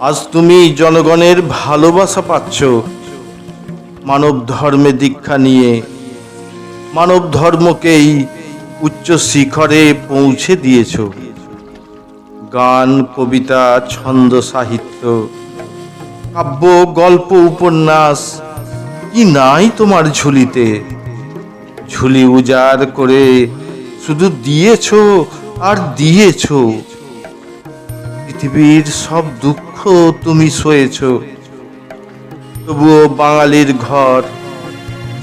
আজ তুমি জনগণের ভালোবাসা পাচ্ছ। মানব ধর্মে দীক্ষা নিয়ে মানব ধর্মকেই উচ্চ শিখরে পৌঁছে দিয়েছ। গান, কবিতা, ছন্দ, সাহিত্য, কাব্য, গল্প, উপন্যাস, কি নাই তোমার ঝুলিতে? ঝুলি উজাড় করে শুধু দিয়েছ আর দিয়েছ। পৃথিবীর সব দুঃখ তুমি সয়েছ। তবুও বাঙালির ঘর,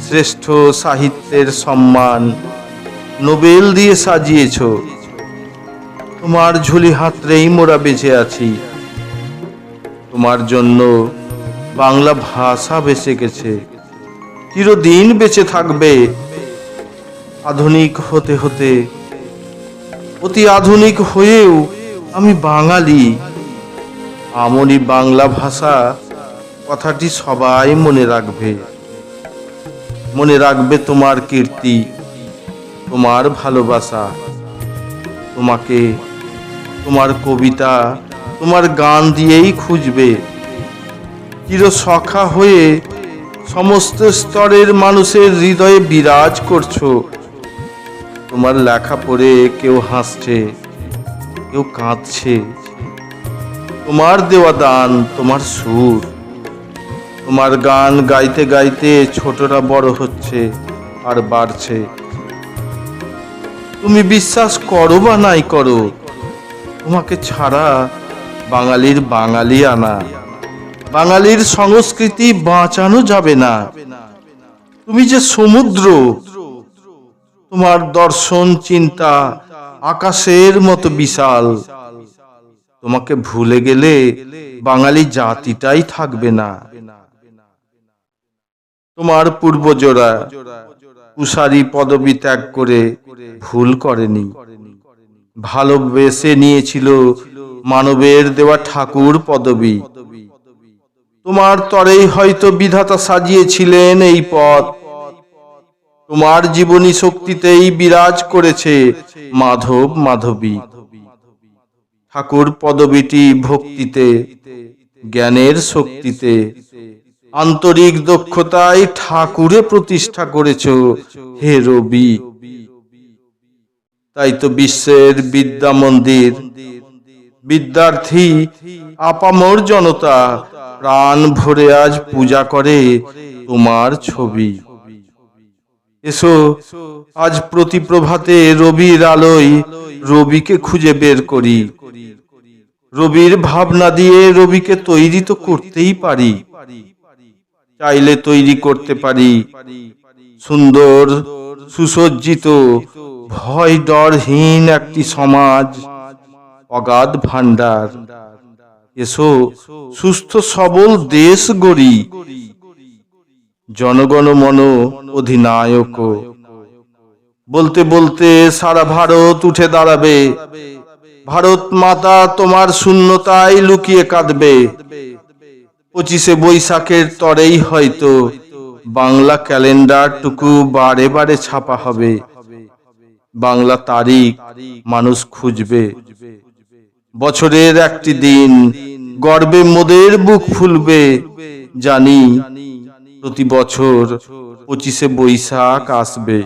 শ্রেষ্ঠ সাহিত্যের সম্মান নোবেল দিয়ে সাজিয়েছ। তোমার ঝুলি হাতরেই মোরা বেঁচে আছি। তোমার জন্য বাংলা ভাষা বেঁচে গেছে। চিরদিন বেঁচে থাকবে। আধুনিক হতে হতে, অতি আধুনিক হয়েও আমি বাঙালি। আমনি বাংলা ভাষা কথাটি সবাই মনে রাখবে। মনে রাখবে তোমার কীর্তি, তোমার ভালোবাসা, তোমাকে, তোমার কবিতা, তোমার গান দিয়েই খুঁজবে। চির সখা হয়ে সমস্ত স্তরের মানুষের হৃদয়ে বিরাজ করছ। তোমার লেখা পড়ে কেউ হাসছে। কেউ কাঁদছে। তোমার দেওয়া দান, তোমার সুর। তোমার গান গাইতে গাইতে ছোটরা বড় হচ্ছে আর বাড়ছে। তুমি বিশ্বাস করো বা নাই করো, তোমাকে ছাড়া বাঙালির বাঙালি আনা। বাঙালির সংস্কৃতি বাঁচানো যাবে না। তুমি যে সমুদ্র, তোমার দর্শন, চিন্তা আকাশের মতো বিশাল। তোমাকে ভুলে গেলে বাঙালি জাতিটাই থাকবে না। তোমার পূর্বজোরা কুশারি পদবি ত্যাগ করে ভুল করেনি। ভালোবেসে নিয়েছিল মানবের দেওয়া ঠাকুর পদবী। তোমার তরেই হয়তো বিধাতা সাজিয়েছিলেন এই পথ। তোমার জীবনী শক্তিতেই বিরাজ করেছে মাধব মাধবী। ঠাকুর পদবীটি ভক্তিতে, জ্ঞানের শক্তিতে, আন্তরিক দক্ষতায় ঠাকুরে প্রতিষ্ঠা করেছ হে রবি। তাই তো বিশ্বের বিদ্যা মন্দির, বিদ্যার্থী, আপামর জনতা, প্রাণ ভরে আজ পূজা করে তোমার ছবি। এসো, আজ প্রতি প্রভাতে রবির আলোয় রবিকে খুঁজে বের করি। রবির ভাবনা দিয়ে রবিকে তৈরি তো করতেই পারি। চাইলে তৈরি করতে পারি। সুন্দর, সুসজ্জিত ভয় ডরহীন একটি সমাজ, অগাধ ভান্ডার এসো, সুস্থ সবল দেশ গড়ি। জনগণ মন অধিনায়ক। বলতে বলতে সারা ভারত উঠে দাঁড়াবে। ভারত মাতা তোমার শূন্যতায় লুকিয়ে কাঁদবে। পঁচিশে বৈশাখের তরেই হয়তো বাংলা ক্যালেন্ডার টুকু বারে বারে ছাপা হবে। বাংলা তারিখ মানুষ খুঁজবে। বছরের একটি দিন গর্বে মোদের বুক ফুলবে। জানি প্রতি বছর পঁচিশে বৈশাখ আসবে।